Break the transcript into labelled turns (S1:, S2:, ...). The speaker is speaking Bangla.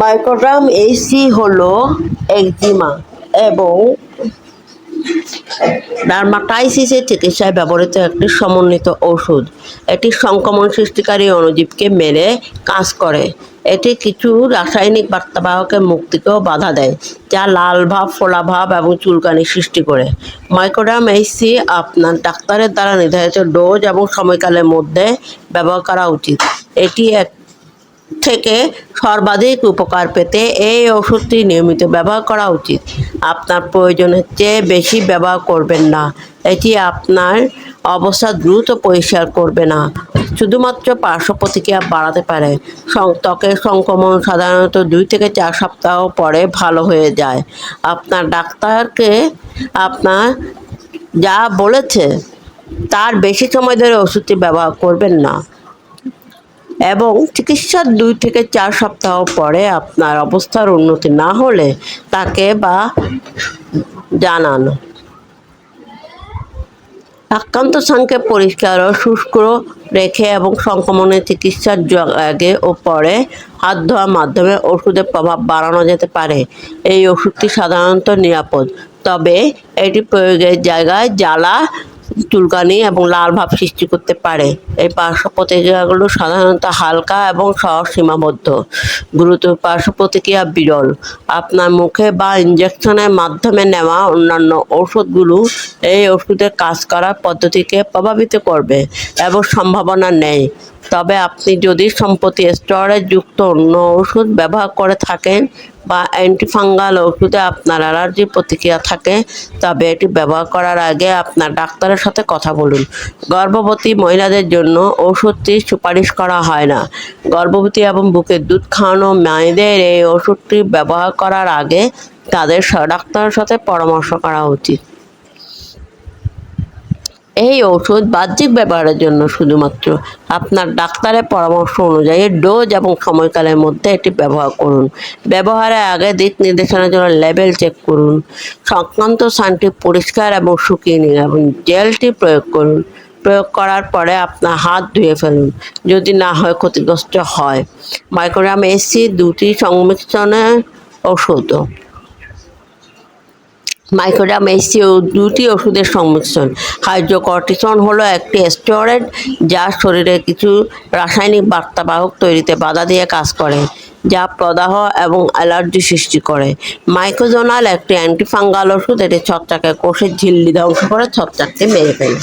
S1: মাইক্রোগ্রাম এসি হলো একজিমা এবং ডার্মাটাইসিসের চিকিৎসায় ব্যবহৃত একটি সমন্বিত ওষুধ। এটি সংক্রমণ সৃষ্টিকারী অণুজীবকে মেরে কাজ করে। এটি কিছু রাসায়নিক বার্তাবাহকের মুক্তিকেও বাধা দেয়, যা লাল ভাব, ফোলা ভাব এবং চুলকানি সৃষ্টি করে। মাইক্রোডাম এইচসি আপনার ডাক্তারের দ্বারা নির্ধারিত ডোজ এবং সময়কালের মধ্যে ব্যবহার করা উচিত। এটি এক থেকে সর্বাধিক উপকার পেতে এই ওষুধটি নিয়মিত ব্যবহার করা উচিত। আপনার প্রয়োজনের চেয়ে বেশি ব্যবহার করবেন না। এটি আপনার অবস্থা দ্রুত পরিষ্কার করবে না। শুধুমাত্র পার্শ্ব প্রতিক্রিয়া বাড়াতে পারে। ত্বকের সংক্রমণ সাধারণত দুই থেকে চার সপ্তাহ পরে ভালো হয়ে যায়। আপনার ডাক্তারকে আপনার যা বলেছে, তার বেশি সময় ধরে ওষুধটি ব্যবহার করবেন না। এবং চিকিৎসার দুই থেকে চার সপ্তাহ পরে আপনার অবস্থার উন্নতি না হলে তাকে বা জানান। আক্রান্ত স্থানকে পরিষ্কার ও শুষ্ক রেখে এবং সংক্রমণের চিকিৎসার আগে ও পরে হাত ধোয়ার মাধ্যমে ওষুধের প্রভাব বাড়ানো যেতে পারে। এই ওষুধটি সাধারণত নিরাপদ, তবে এটি প্রয়োগের জায়গায় জ্বালা চুলকানি এবং লাল ভাব সৃষ্টি করতে পারে। এই পার্শ্ব প্রতিক্রিয়াগুলো সাধারণত হালকা এবং সহজ সীমাবদ্ধ গুরুতর পার্শ্ব প্রতিক্রিয়া বিরল। আপনার মুখে বা ইঞ্জেকশনের মাধ্যমে নেওয়া অন্যান্য ওষুধগুলো এই ওষুধের কাজ করার পদ্ধতিকে প্রভাবিত করবে এবং সম্ভাবনা নেই। তবে আপনি যদি সম্প্রতি স্টেরয়েড যুক্ত অন্য ওষুধ ব্যবহার করে থাকেন বা অ্যান্টিফাঙ্গাল ওষুধে আপনার অ্যালার্জি প্রতিক্রিয়া থাকে, তবে এটি ব্যবহার করার আগে আপনার ডাক্তারের সাথে কথা বলুন। গর্ভবতী মহিলাদের জন্য ওষুধটি সুপারিশ করা হয় না। গর্ভবতী এবং বুকের দুধ খাওয়ানো মায়েদের এই ওষুধটি ব্যবহার করার আগে তাদের ডাক্তারের সাথে পরামর্শ করা উচিত। এই ওষুধ বাহ্যিক ব্যবহারের জন্য শুধুমাত্র। আপনার ডাক্তারের পরামর্শ অনুযায়ী ডোজ এবং সময়কালের মধ্যে এটি ব্যবহার করুন। ব্যবহারের আগে দিক নির্দেশনার জন্য লেবেল চেক করুন। সংক্রান্ত স্থানটি পরিষ্কার এবং শুকিয়ে নিন এবং জেলটি প্রয়োগ করুন। প্রয়োগ করার পরে আপনার হাত ধুয়ে ফেলুন। যদি না হয়, ক্ষতিগ্রস্ত হয়। মাইক্রোগ্রাম এসি দুটি সংমিশ্রণের ওষুধ মাইক্রোডাম এসি ও দুটি ওষুধের সংমিশ্রণ। হাইড্রোকর্টিসন হলো একটি স্টেরয়েড যা শরীরে কিছু রাসায়নিক বার্তাবাহক তৈরিতে বাধা দিয়ে কাজ করে, যা প্রদাহ এবং অ্যালার্জি সৃষ্টি করে। মাইক্রোজোনাল একটি অ্যান্টিফাঙ্গাল ওষুধ, এটি ছত্রাকের কোষের ঝিল্লি ধ্বংস করে ছত্রাককে মেরে ফেলে।